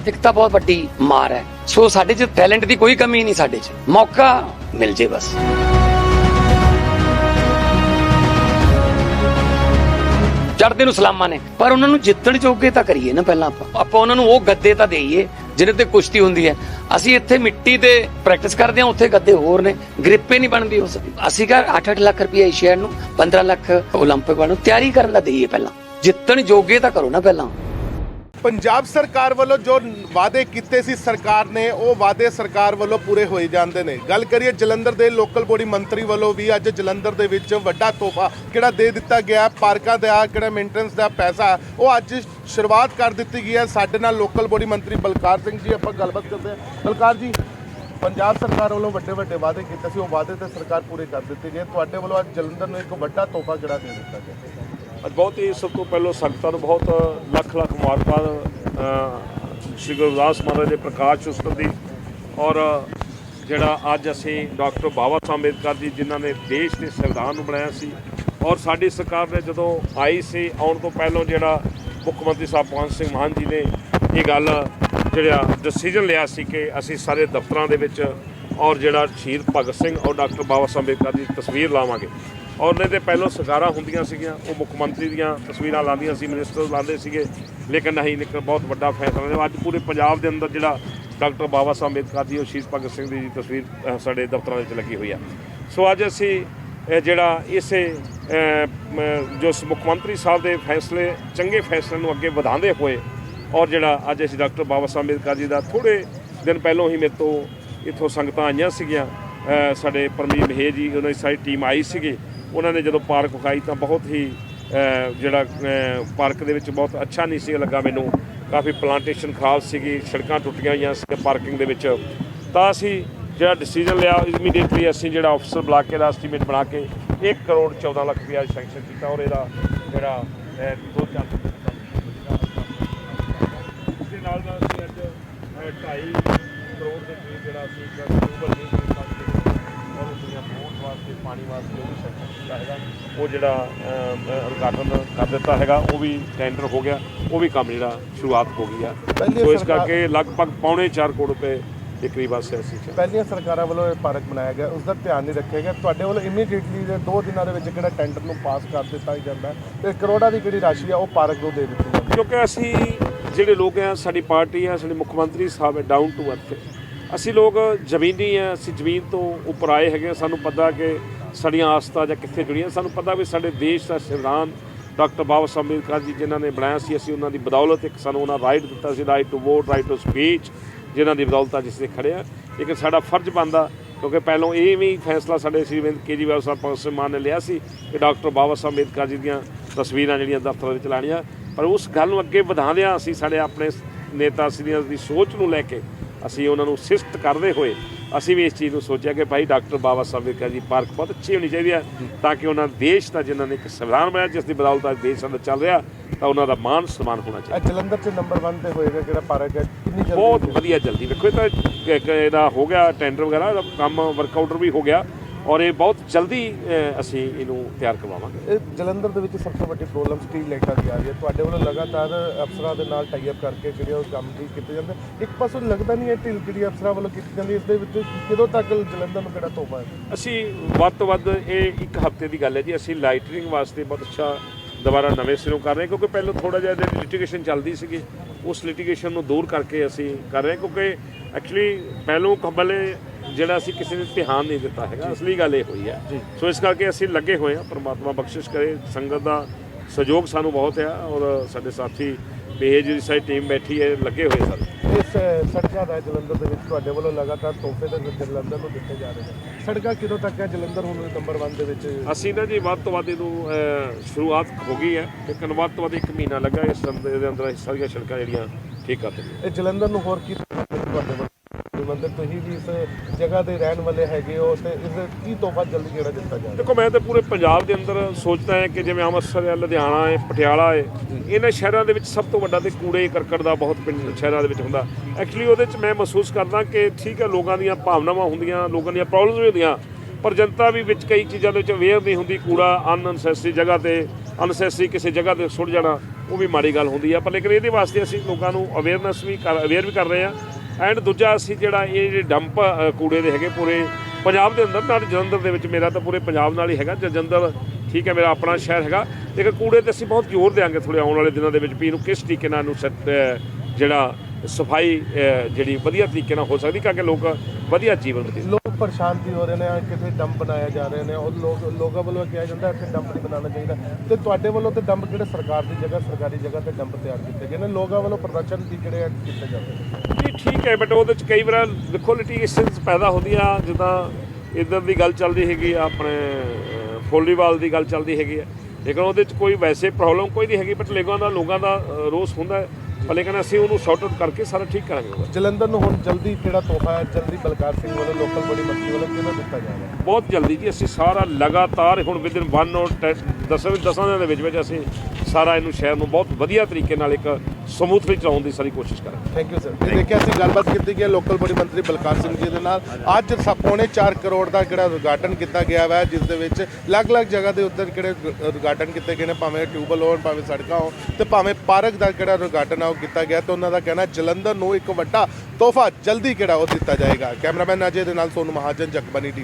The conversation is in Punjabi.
ਆਰਥਿਕਤਾ ਬਹੁਤ ਵੱਡੀ ਮਾਰ ਹੈ ਸੋ ਸਾਡੇ 'ਚ ਟੈਲੈਂਟ ਦੀ ਕੋਈ ਕਮੀ ਨਹੀਂ ਸਾਡੇ 'ਚ ਮੌਕਾ ਮਿਲ ਜੇ ਬਸ ਚੜਦੇ ਨੂੰ ਸਲਾਮਾਂ ਨੇ ਪਰ ਉਹਨਾਂ ਨੂੰ ਜਿੱਤਣ ਜੋਗੇ ਤਾਂ ਕਰੀਏ ਨਾ ਪਹਿਲਾਂ ਆਪਾਂ ਆਪਾਂ ਉਹਨਾਂ ਨੂੰ ਉਹ ਗੱਦੇ ਤਾਂ ਦੇਈਏ ਜਿਹਦੇ ਤੇ ਕੁਸ਼ਤੀ ਹੁੰਦੀ ਹੈ ਅਸੀਂ ਇੱਥੇ ਮਿੱਟੀ ਤੇ ਪ੍ਰੈਕਟਿਸ ਕਰਦੇ ਹਾਂ ਉੱਥੇ ਗੱਦੇ ਹੋਰ ਨੇ ਗ੍ਰਿਪੇ ਨਹੀਂ ਬਣਦੀ ਉਸ ਅਸੀਂ ਕਹ 8-8 ਲੱਖ ਰੁਪਏ ਏਸ਼ੀਆ ਨੂੰ 15 ਲੱਖ 올림픽 ਵਾਲ ਨੂੰ ਤਿਆਰੀ ਕਰਨ ਦਾ ਦੇਈਏ ਪਹਿਲਾਂ ਜਿੱਤਣ ਜੋਗੇ ਤਾਂ ਕਰੋ ਨਾ ਪਹਿਲਾਂ ਪੰਜਾਬ ਸਰਕਾਰ ਵੱਲੋਂ ਜੋ ਵਾਅਦੇ ਕੀਤੇ ਸੀ ਸਰਕਾਰ ਨੇ, ਉਹ ਵਾਅਦੇ ਸਰਕਾਰ ਵੱਲੋਂ ਪੂਰੇ ਹੋਏ ਜਾਂਦੇ ਨੇ। ਗੱਲ ਕਰੀਏ ਜਲੰਧਰ ਦੇ ਲੋਕਲ ਬੋਡੀ ਮੰਤਰੀ ਵੱਲੋਂ ਵੀ ਅੱਜ ਜਲੰਧਰ ਦੇ ਵਿੱਚ ਵੱਡਾ ਤੋਹਫਾ ਕਿਹੜਾ ਦੇ ਦਿੱਤਾ ਗਿਆ ਪਾਰਕਾਂ ਦਾ, ਕਿਹੜਾ ਮੇਨਟੇਨੈਂਸ ਦਾ ਪੈਸਾ, ਉਹ ਅੱਜ ਸ਼ੁਰੂਆਤ ਕਰ ਦਿੱਤੀ ਗਈ ਹੈ। ਸਾਡੇ ਨਾਲ ਲੋਕਲ ਬੋਡੀ ਮੰਤਰੀ ਬਲਕਾਰ ਸਿੰਘ ਜੀ, ਆਪਾਂ ਗੱਲਬਾਤ ਕਰਦੇ ਹਾਂ। ਬਲਕਾਰ ਜੀ, ਪੰਜਾਬ ਸਰਕਾਰ ਵੱਲੋਂ ਵੱਡੇ ਵੱਡੇ ਵਾਅਦੇ ਕੀਤੇ ਸੀ, ਉਹ ਵਾਅਦੇ ਤੇ ਸਰਕਾਰ ਪੂਰੇ ਕਰ ਦਿੱਤੇ ਗਏ। ਤੁਹਾਡੇ ਵੱਲੋਂ ਅੱਜ ਜਲੰਧਰ ਨੂੰ ਇੱਕ ਵੱਡਾ ਤੋਹਫਾ ਕਿਹੜਾ ਦੇ ਦਿੱਤਾ ਗਿਆ? ਅੱਜ ਬਹੁਤ ਹੀ ਸਭ ਤੋਂ ਪਹਿਲਾਂ ਸੰਗਤਾਂ ਨੂੰ ਬਹੁਤ ਲੱਖ ਲੱਖ ਮੁਬਾਰਕਾਂ ਸ਼੍ਰੀ ਗੁਰੂ ਰਵਿਦਾਸ ਮਹਾਰਾਜ ਦੇ ਪ੍ਰਕਾਸ਼ ਉਤਸਵ ਦੀ ਔਰ ਜਿਹੜਾ ਅੱਜ ਅਸੀਂ ਡਾਕਟਰ ਬਾਬਾ ਸਾਹਿਬ ਅੰਬੇਦਕਰ ਜੀ ਜਿਨ੍ਹਾਂ ਨੇ ਦੇਸ਼ ਦੇ ਸੰਵਿਧਾਨ ਨੂੰ ਬਣਾਇਆ ਸੀ ਔਰ ਸਾਡੀ ਸਰਕਾਰ ਨੇ ਜਦੋਂ ਆਈ ਸੀ, ਆਉਣ ਤੋਂ ਪਹਿਲਾਂ ਜਿਹੜਾ ਮੁੱਖ ਮੰਤਰੀ ਸਾਹਿਬ ਭਗਵੰਤ ਸਿੰਘ ਮਾਨ ਜੀ ਨੇ ਇਹ ਗੱਲ ਜਿਹੜਾ ਡਿਸੀਜਨ ਲਿਆ ਸੀ ਕਿ ਅਸੀਂ ਸਾਰੇ ਦਫ਼ਤਰਾਂ ਦੇ ਵਿੱਚ ਔਰ ਜਿਹੜਾ ਸ਼ਹੀਦ ਭਗਤ ਸਿੰਘ ਔਰ ਡਾਕਟਰ ਬਾਬਾ ਸਾਹਿਬ ਅੰਬੇਦਕਰ ਦੀ ਤਸਵੀਰ ਲਾਵਾਂਗੇ। ਔਰ ਨਹੀਂ ਤੇ ਪਹਿਲਾਂ ਸਰਕਾਰਾਂ ਹੁੰਦੀਆਂ ਸੀਗੀਆਂ, ਉਹ ਮੁੱਖ ਮੰਤਰੀ ਦੀਆਂ ਤਸਵੀਰਾਂ ਲਾਉਂਦੀਆਂ ਸੀ ਮਿਨਿਸਟਰ ਲਾਉਂਦੇ ਸੀਗੇ। ਲੇਕਿਨ ਨਹੀਂ, ਲੇਕਿਨ ਬਹੁਤ ਵੱਡਾ ਫੈਸਲਾ ਅੱਜ ਪੂਰੇ ਪੰਜਾਬ ਦੇ ਅੰਦਰ ਜਿਹੜਾ ਡਾਕਟਰ ਬਾਬਾ ਸਾਹਿਬ ਅੰਬੇਦਕਰ ਦੀ ਉਹ ਸ਼ਹੀਦ ਭਗਤ ਸਿੰਘ ਦੀ ਜੀ ਤਸਵੀਰ ਸਾਡੇ ਦਫ਼ਤਰਾਂ ਵਿੱਚ ਲੱਗੀ ਹੋਈ ਆ। ਸੋ ਅੱਜ ਅਸੀਂ ਜਿਹੜਾ ਇਸੇ ਜੋ ਮੁੱਖ ਮੰਤਰੀ ਸਾਹਿਬ ਦੇ ਫੈਸਲੇ, ਚੰਗੇ ਫੈਸਲੇ ਨੂੰ ਅੱਗੇ ਵਧਾਉਂਦੇ ਹੋਏ ਔਰ ਜਿਹੜਾ ਅੱਜ ਅਸੀਂ ਡਾਕਟਰ ਬਾਬਾ ਸਾਹਿਬ ਅੰਬੇਦਕਰ ਜੀ ਦਾ ਥੋੜੇ ਦਿਨ ਪਹਿਲਾਂ ਹੀ ਮੇਰੇ ਤੋਂ ਇੱਥੋਂ ਸੰਗਤਾਂ ਆਈਆਂ ਸੀਗੀਆਂ। ਸਾਡੇ ਪਰਮਜੀਤ ਮਹੇਜ ਜੀ, ਉਹਨਾਂ ਦੀ ਸਾਰੀ ਟੀਮ ਆਈ ਸੀਗੀ। ਉਹਨਾਂ ਨੇ ਜਦੋਂ ਪਾਰਕ ਵਿਖਾਈ ਤਾਂ ਬਹੁਤ ਹੀ ਜਿਹੜਾ ਪਾਰਕ ਦੇ ਵਿੱਚ ਬਹੁਤ ਅੱਛਾ ਨਹੀਂ ਸੀ ਲੱਗਾ ਮੈਨੂੰ। ਕਾਫੀ ਪਲਾਂਟੇਸ਼ਨ ਖਰਾਬ ਸੀਗੀ, ਸੜਕਾਂ ਟੁੱਟੀਆਂ ਹੋਈਆਂ ਸੀ ਪਾਰਕਿੰਗ ਦੇ ਵਿੱਚ। ਤਾਂ ਅਸੀਂ ਜਿਹੜਾ ਡਿਸੀਜਨ ਲਿਆ ਇਮੀਡੀਏਟਲੀ ਅਸੀਂ ਜਿਹੜਾ ਆਫਿਸਰ ਬੁਲਾ ਕੇ ਦਾ ਐਸਟੀਮੇਟ ਬਣਾ ਕੇ 1 ਕਰੋੜ 14 ਲੱਖ ਰੁਪਏ ਸੈਂਕਸ਼ਨ ਕੀਤਾ ਔਰ ਇਹਦਾ ਜਿਹੜਾ ਦੋ ਚਾਰ ਦੇ ਨਾਲ ਨਾਲ ਅਸੀਂ ਅੱਜ 2.5 ਕਰੋੜ ਦੇ ਕਰੀਬ ਜਿਹੜਾ ਅਸੀਂ ਇੱਕ ਅਪਰੂਵਲ ਦੇ ਕੇ ਸਕਦੇ ਔਰ ਉਸ ਦੀਆਂ ਪਹੁੰਚ ਵਾਸਤੇ ਪਾਣੀ ਵਾਸਤੇ ਜੋ ਵੀ ਸੈਕਸ਼ਨ ਕੀਤਾ ਹੈਗਾ। ਉਹ ਜਿਹੜਾ ਉਦਘਾਟਨ ਕਰ ਦਿੱਤਾ ਹੈਗਾ ਉਹ ਵੀ ਟੈਂਡਰ ਹੋ ਗਿਆ। ਉਹ ਵੀ ਕੰਮ ਜਿਹੜਾ ਸ਼ੁਰੂਆਤ ਹੋ ਗਈ ਆ। ਪਹਿਲੀ ਸੋ ਇਸ ਕਰਕੇ ਲਗਭਗ ਪੌਣੇ 4 ਕਰੋੜ ਰੁਪਏ ਦੇ ਕਰੀਬ ਆਸੇ ਅਸੀਂ ਚ ਪਹਿਲੀਆਂ ਸਰਕਾਰਾਂ ਵੱਲੋਂ ਇਹ ਪਾਰਕ ਬਣਾਇਆ ਗਿਆ। ਉਸ ਦਾ ਧਿਆਨ ਨਹੀਂ ਰੱਖਿਆ ਗਿਆ। ਤੁਹਾਡੇ ਵੱਲੋਂ ਇਮੀਡੀਏਟਲੀ ਦੇ 2 ਦਿਨਾਂ ਦੇ ਵਿੱਚ ਕਿਹੜਾ ਟੈਂਡਰ ਨੂੰ ਪਾਸ ਕਰ ਦਿੱਤਾ ਜਾਂਦਾ ਤੇ ਕਰੋੜਾਂ ਦੀ ਜਿਹੜੀ ਰਾਸ਼ੀ ਆ ਉਹ ਪਾਰਕ ਨੂੰ ਦੇ ਦਿੱਤੀ ਕਿਉਂਕਿ ਅਸੀਂ ਜਿਹੜੇ ਲੋਕ ਆ ਸਾਡੀ ਪਾਰਟੀ ਆ ਸਾਡੇ ਮੁੱਖ ਮੰਤਰੀ ਸਾਹਿਬ ਡਾਊਨ ਟੂ ਅਰਥ ਅਸੀਂ ਲੋਕ ਜ਼ਮੀਨੀ ਆ ਅਸੀਂ ਜ਼ਮੀਨ ਤੋਂ ਉੱਪਰ ਆਏ ਹੈਗੇ ਹਾਂ। ਸਾਨੂੰ ਪਤਾ ਕਿ ਸਾਡੀਆਂ ਆਸਤਾ ਜਾਂ ਕਿੱਥੇ ਜੁੜੀਆਂ ਸਾਨੂੰ ਪਤਾ ਵੀ ਸਾਡੇ ਦੇਸ਼ ਦਾ ਸੰਵਿਧਾਨ ਡਾਕਟਰ ਬਾਬਾ ਸਾਹਿਬ ਅੰਬੇਦਕਰ ਜੀ ਜਿਨ੍ਹਾਂ ਨੇ ਬਣਾਇਆ ਸੀ, ਅਸੀਂ ਉਹਨਾਂ ਦੀ ਬਦੌਲਤ ਇੱਕ ਸਾਨੂੰ ਉਹਨਾਂ ਰਾਈਟ ਦਿੱਤਾ ਸੀ, right to vote, right to speech, ਜਿਨ੍ਹਾਂ ਦੀ ਬਦੌਲਤ ਅੱਜ ਅਸੀਂ ਖੜੇ ਆ ਲੇਕਿਨ ਸਾਡਾ ਫਰਜ਼ ਬਣਦਾ, ਕਿਉਂਕਿ ਪਹਿਲਾਂ ਇਹ ਵੀ ਫੈਸਲਾ ਸਾਡੇ ਸ੍ਰੀ ਅਰਵਿੰਦ ਕੇਜਰੀਵਾਲ ਸਾਹਿਬ, ਭਗਤ ਸਿੰਘ ਮਾਨ ਨੇ ਲਿਆ ਸੀ ਕਿ ਡਾਕਟਰ ਬਾਬਾ ਸਾਹਿਬ ਅੰਬੇਦਕਰ ਜੀ ਦੀਆਂ ਤਸਵੀਰਾਂ ਜਿਹੜੀਆਂ ਦਫ਼ਤਰਾਂ ਵਿੱਚ ਲਾਣੀਆਂ ਪਰ ਉਸ ਗੱਲ ਨੂੰ ਅੱਗੇ ਵਧਾਉਂਦਿਆਂ ਅਸੀਂ ਸਾਡੇ ਆਪਣੇ ਨੇਤਾ ਸ੍ਰੀਆਂ ਦੀ ਸੋਚ ਨੂੰ ਲੈ ਕੇ ਅਸੀਂ ਉਹਨਾਂ ਨੂੰ ਸਿਸਟ ਕਰਦੇ ਹੋਏ ਅਸੀਂ ਵੀ ਇਸ ਚੀਜ਼ ਨੂੰ ਸੋਚਿਆ ਕਿ ਭਾਈ ਡਾਕਟਰ ਬਾਬਾ ਸਾਹਿਬ ਅੰਬੇਦਕਰ ਜੀ ਪਾਰਕ ਬਹੁਤ ਅੱਛੀ ਹੋਣੀ ਚਾਹੀਦੀ ਹੈ ਤਾਂ ਕਿ ਉਹਨਾਂ ਦੇਸ਼ ਦਾ ਜਿਨ੍ਹਾਂ ਨੇ ਇੱਕ ਸੰਵਿਧਾਨ ਬਣਾਇਆ ਜਿਸ ਦੀ ਬਦੌਲਤ ਅੱਜ ਦੇਸ਼ ਅੰਦਰ ਚੱਲ ਰਿਹਾ ਤਾਂ ਉਹਨਾਂ ਦਾ ਮਾਨ ਸਨਮਾਨ ਹੋਣਾ ਚਾਹੀਦਾ। ਜਲੰਧਰ 'ਚ ਨੰਬਰ 1 ਤੇ ਹੋਏਗਾ ਕਿਹੜਾ ਪਾਰਕ ਹੈ ਕਿੰਨੀ ਜਲਦੀ ਬਹੁਤ? ਵਧੀਆ ਜਲਦੀ। ਵੇਖੋ ਇਹ ਤਾਂ ਇਹਦਾ ਹੋ ਗਿਆ ਟੈਂਡਰ ਵਗੈਰਾ ਕੰਮ ਵਰਕਆਊਟਰ ਵੀ ਹੋ ਗਿਆ। ਔਰ ਇਹ ਬਹੁਤ ਜਲਦੀ ਅਸੀਂ ਇਹਨੂੰ ਤਿਆਰ ਕਰਵਾਵਾਂਗੇ। ਇਹ ਜਲੰਧਰ ਦੇ ਵਿੱਚ ਸਭ ਤੋਂ ਵੱਡੀ ਪ੍ਰੋਬਲਮ ਸਟਰੀਟ ਲਾਈਟਾਂ ਦੀ ਆ ਰਹੀ ਹੈ। ਤੁਹਾਡੇ ਵੱਲੋਂ ਲਗਾਤਾਰ ਅਫਸਰਾਂ ਦੇ ਨਾਲ ਟਾਈ ਅਪ ਕਰਕੇ ਜਿਹੜੇ ਉਹ ਕੰਮ ਵੀ ਕੀਤੇ ਜਾਂਦੇ। ਇੱਕ ਪਾਸੋਂ ਲੱਗਦਾ ਨਹੀਂ ਹੈ ਢਿੱਲ ਜਿਹੜੀ ਅਫਸਰਾਂ ਵੱਲੋਂ ਕੀਤੀ ਜਾਂਦੀ ਇਸ ਦੇ ਵਿੱਚ ਕਦੋਂ ਤੱਕ ਜਲੰਧਰ ਨੂੰ ਕਿਹੜਾ ਤੋਹਫਾ ਹੈ? ਅਸੀਂ ਵੱਧ ਤੋਂ ਵੱਧ ਇਹ ਇੱਕ ਹਫ਼ਤੇ ਦੀ ਗੱਲ ਹੈ ਜੀ ਅਸੀਂ ਲਾਈਟਨਿੰਗ ਵਾਸਤੇ ਬਹੁਤ ਅੱਛਾ ਦੁਬਾਰਾ ਨਵੇਂ ਸਿਰੋਂ ਕਰ ਰਹੇ ਕਿਉਂਕਿ ਪਹਿਲਾਂ ਥੋੜਾ ਜਿਹਾ ਇਹਦੀ ਲਿਟੀਗੇਸ਼ਨ ਚੱਲਦੀ ਸੀਗੀ। ਉਸ ਲਿਟੀਗੇਸ਼ਨ ਨੂੰ ਦੂਰ ਕਰਕੇ ਅਸੀਂ ਕਰ ਰਹੇ ਕਿਉਂਕਿ ਐਕਚੁਅਲੀ ਪਹਿਲੋਂ ਕਬਲੇ ਜਿਹੜਾ ਅਸੀਂ ਕਿਸੇ ਨੇ ਧਿਆਨ ਨਹੀਂ ਦਿੱਤਾ ਹੈਗਾ ਅਸਲੀ ਗੱਲ ਇਹ ਹੋਈ ਹੈ। ਸੋ ਇਸ ਕਰਕੇ ਅਸੀਂ ਲੱਗੇ ਹੋਏ ਹਾਂ ਪ੍ਰਮਾਤਮਾ ਬਖਸ਼ਿਸ਼ ਕਰੇ ਸੰਗਤ ਦਾ ਸਹਿਯੋਗ ਸਾਨੂੰ ਬਹੁਤ ਹੈ ਔਰ ਸਾਡੇ ਸਾਥੀ ਬੇਹਜ ਦੀ ਸਾਰੀ ਟੀਮ ਬੈਠੀ ਹੈ ਲੱਗੇ ਹੋਏ ਸਨ। ਇਸ ਸੜਕਾਂ ਦਾ ਜਲੰਧਰ ਦੇ ਵਿੱਚ ਤੁਹਾਡੇ ਵੱਲੋਂ ਲਗਾਤਾਰ ਤੋਹਫੇ ਦੇ ਵਿੱਚ ਜਲੰਧਰ ਨੂੰ ਦਿੱਤੇ ਜਾ ਰਹੇ ਨੇ। ਸੜਕਾਂ ਕਦੋਂ ਤੱਕ ਹੈ? ਜਲੰਧਰ ਹੁਣ ਨੰਬਰ 1 ਦੇ ਵਿੱਚ ਅਸੀਂ ਨਾ ਜੀ ਵੱਧ ਤੋਂ ਵੱਧ ਇਹਨੂੰ ਸ਼ੁਰੂਆਤ ਹੋ ਗਈ ਹੈ ਲੇਕਿਨ ਵੱਧ ਤੋਂ ਵੱਧ ਇੱਕ ਮਹੀਨਾ ਲੱਗਾ ਇਸ ਸੰਦੇ ਦੇ ਅੰਦਰ ਅਸੀਂ ਸਾਰੀਆਂ ਸੜਕਾਂ ਜਿਹੜੀਆਂ ਠੀਕ ਕਰ ਦਿੱਤੀਆਂ। ਇਹ ਜਲੰਧਰ ਨੂੰ ਹੋਰ ਕੀ ਤੁਹਾਡੇ ਵੱਲੋਂ ਮੰਦਰ ਤੁਸੀਂ ਵੀ ਇਸ ਜਗ੍ਹਾ ਦੇ ਰਹਿਣ ਵਾਲੇ ਹੈਗੇ ਹੋ ਤੇ ਇਸ ਕੀ ਤੋਹਫਾ ਜਲਦੀ ਕਿਹੜਾ ਦਿੱਤਾ ਜਾ ਦੇਖੋ, ਮੈਂ ਤਾਂ ਪੂਰੇ ਪੰਜਾਬ ਦੇ ਅੰਦਰ ਸੋਚਦਾ ਹਾਂ ਕਿ ਜਿਵੇਂ ਅੰਮ੍ਰਿਤਸਰ ਹੈ, ਲੁਧਿਆਣਾ ਹੈ, ਪਟਿਆਲਾ ਹੈ, ਇਹਨਾਂ ਸ਼ਹਿਰਾਂ ਦੇ ਵਿੱਚ ਸਭ ਤੋਂ ਵੱਡਾ ਤੇ ਕੂੜੇ ਕਰਕਟ ਦਾ ਬਹੁਤ ਪਿੰਡ ਸ਼ਹਿਰਾਂ ਦੇ ਵਿੱਚ ਹੁੰਦਾ। ਐਕਚੁਅਲੀ ਉਹਦੇ ਵਿੱਚ ਮੈਂ ਮਹਿਸੂਸ ਕਰਦਾ ਕਿ ਠੀਕ ਹੈ, ਲੋਕਾਂ ਦੀਆਂ ਭਾਵਨਾਵਾਂ ਹੁੰਦੀਆਂ, ਲੋਕਾਂ ਦੀਆਂ ਪ੍ਰੋਬਲਮਸ ਵੀ ਹੁੰਦੀਆਂ, ਪਰ ਜਨਤਾ ਵੀ ਵਿੱਚ ਕਈ ਚੀਜ਼ਾਂ ਦੇ ਵਿੱਚ ਅਵੇਅਰ ਨਹੀਂ ਹੁੰਦੀ, ਕੂੜਾ ਅਨਨਸੈਸਰੀ ਜਗ੍ਹਾ ਤੇ ਅਨਸੈਸਰੀ ਕਿਸੇ ਜਗ੍ਹਾ ਤੇ ਸੁੱਟ ਜਾਣਾ, ਉਹ ਵੀ ਮਾੜੀ ਗੱਲ ਹੁੰਦੀ ਆ। ਪਰ ਲੇਕਿਨ ਇਹਦੇ ਵਾਸਤੇ ਅਸੀਂ ਲੋਕਾਂ ਨੂੰ ਅਵੇਅਰਨੈਸ ਵੀ ਕਰ ਅਵੇਅਰ ਵੀ ਕਰ ਰਹੇ ਆ ਐਂਡ ਦੂਜਾ ਅਸੀਂ ਜਿਹੜਾ ਇਹ ਜਿਹੜੇ ਡੰਪ ਕੂੜੇ ਦੇ ਹੈਗੇ ਪੂਰੇ ਪੰਜਾਬ ਦੇ ਅੰਦਰ, ਨਾਲ ਜਲੰਧਰ ਦੇ ਵਿੱਚ ਮੇਰਾ ਤਾਂ ਪੂਰੇ ਪੰਜਾਬ ਨਾਲ ਹੀ ਹੈਗਾ ਜਲੰਧਰ ਠੀਕ ਹੈ, ਮੇਰਾ ਆਪਣਾ ਸ਼ਹਿਰ ਹੈਗਾ। ਲੇਕਿਨ ਕੂੜੇ ਤੇ ਅਸੀਂ ਬਹੁਤ ਜ਼ੋਰ ਦੇਾਂਗੇ ਥੋੜੇ ਆਉਣ ਵਾਲੇ ਦਿਨਾਂ ਦੇ ਵਿੱਚ ਵੀ ਇਹਨੂੰ ਕਿਸ ਤਰੀਕੇ ਨਾਲ ਨੂੰ ਸੈੱਟ ਜਿਹੜਾ ਸਫ਼ਾਈ ਜਿਹੜੀ ਵਧੀਆ ਤਰੀਕੇ ਨਾਲ ਹੋ ਸਕਦੀ ਕਿਉਂਕਿ ਲੋਕ ਵਧੀਆ ਜੀਵਨ ਬਤੀਤ ਲੋਕ ਪਰੇਸ਼ਾਨ ਵੀ ਹੋ ਰਹੇ ਨੇ, ਕਿਤੇ ਡੰਪ ਬਣਾਏ ਜਾ ਰਹੇ ਨੇ, ਉਹ ਲੋਕ, ਲੋਕਾਂ ਵੱਲੋਂ ਕਿਹਾ ਜਾਂਦਾ ਇੱਥੇ ਡੰਪ ਨਹੀਂ ਬਣਾਉਣਾ ਚਾਹੀਦਾ। ਤੇ ਤੁਹਾਡੇ ਵੱਲੋਂ ਤੇ ਡੰਪ ਕਿਹੜੇ ਸਰਕਾਰ ਦੀ ਜਗ੍ਹਾ, ਸਰਕਾਰੀ ਜਗ੍ਹਾ ਤੇ ਡੰਪ ਤਿਆਰ ਕੀਤੇ ਗਏ ਨੇ? ਲੋਕਾਂ ਵੱਲੋਂ ਪ੍ਰਦਰਸ਼ਨ ਵੀ ਜਿਹੜੇ ਆ ਕੀਤੇ ਜਾਂਦੇ ਨੇ? ਜੀ ਠੀਕ ਹੈ ਬਟ ਉਹਦੇ ਚ ਕਈ ਵਾਰ ਦੇਖੋ ਲਿਟੀਗੇਸ਼ਨਸ ਪੈਦਾ ਹੁੰਦੀਆਂ ਜਿੱਦਾਂ ਇਧਰ ਦੀ ਗੱਲ ਚੱਲਦੀ ਹੈਗੀ ਆ ਆਪਣੇ ਫੋਲੀਵਾਲ ਦੀ ਗੱਲ ਚੱਲਦੀ ਹੈਗੀ ਹੈ ਲੇਕਿਨ ਉਹਦੇ ਚ ਕੋਈ ਵੈਸੇ ਪ੍ਰੋਬਲਮ ਕੋਈ ਨਹੀਂ ਹੈਗੀ ਬਟ ਲੋਕਾਂ ਦਾ ਲੋਕਾਂ ਦਾ ਰੋਸ ਹੁੰਦਾ ਪਰ ਲੇਕਿਨ ਅਸੀਂ ਉਹਨੂੰ ਸ਼ਾਰਟ ਆਊਟ ਕਰਕੇ ਸਾਰਾ ਠੀਕ ਕਰਾਂਗੇ। ਜਲੰਧਰ ਨੂੰ ਹੁਣ ਜਲਦੀ ਕਿਹੜਾ ਤੋਹਫਾ ਹੈ? ਜਲਦੀ ਬਲਕਾਰ ਸਿੰਘ ਵੱਲੋਂ ਲੋਕਲ ਬੋਡੀ ਮੰਤਰੀ ਵੱਲੋਂ ਕਿਹਨੂੰ ਦਿੱਤਾ ਜਾਏਗਾ ਬਹੁਤ ਜਲਦੀ ਜੀ ਅਸੀਂ ਸਾਰਾ ਲਗਾਤਾਰ ਹੁਣ ਵਿਦਿਨ 1 ਔਰ 10 ਦਸਾਂ ਦਿਨਾਂ ਦੇ ਵਿੱਚ ਵਿੱਚ ਅਸੀਂ ਸਾਰਾ ਇਹਨੂੰ ਸ਼ਹਿਰ ਨੂੰ ਬਹੁਤ ਵਧੀਆ ਤਰੀਕੇ ਨਾਲ ਇੱਕ ਸਮੂਥਲੀ ਚਲਾਉਣ ਦੀ ਸਾਰੀ ਕੋਸ਼ਿਸ਼ ਕਰਾਂਗੇ। ਥੈਂਕ ਯੂ ਸਰ ਇਹ ਦੇਖਿਆ ਅਸੀਂ ਗੱਲਬਾਤ ਕੀਤੀ ਗਈ ਹੈ ਲੋਕਲ ਬੋਡੀ ਮੰਤਰੀ ਬਲਕਾਰ ਸਿੰਘ ਜੀ ਦੇ ਨਾਲ। ਅੱਜ ਸਭ ਪੌਣੇ 4 ਕਰੋੜ ਦਾ ਜਿਹੜਾ ਉਦਘਾਟਨ ਕੀਤਾ ਗਿਆ ਵਾ, ਜਿਸ ਦੇ ਵਿੱਚ ਅਲੱਗ-ਅਲੱਗ ਜਗ੍ਹਾ ਦੇ ਉੱਤੇ ਕਿਹੜੇ ਉਦਘਾਟਨ ਕੀਤੇ ਗਏ ਨੇ, ਭਾਵੇਂ ਟਿਊਬਲ ਹੋਣ, ਭਾਵੇਂ ਸੜਕਾਂ ਹੋਣ ਤੇ ਭਾਵੇਂ ਪਾਰਕ ਦਾ ਕਿਹੜਾ ਉਦਘਾਟਨ ਆ ਉਹ ਕੀਤਾ ਗਿਆ ਤੇ ਉਹਨਾਂ ਦਾ ਕਹਿਣਾ, ਜਲੰਧਰ ਨੂੰ ਇੱਕ ਵੱਡਾ ਤੋਹਫਾ ਜਲਦੀ ਕਿਹੜਾ ਉਹ ਦਿੱਤਾ ਜਾਏਗਾ। ਕੈਮਰਾਮੈਨ ਅਜੇ ਦੇ ਨਾਲ ਸੋਨੂ ਮਹਾਜਨ ਜਗਬਾਨੀ ਟੀਵੀ।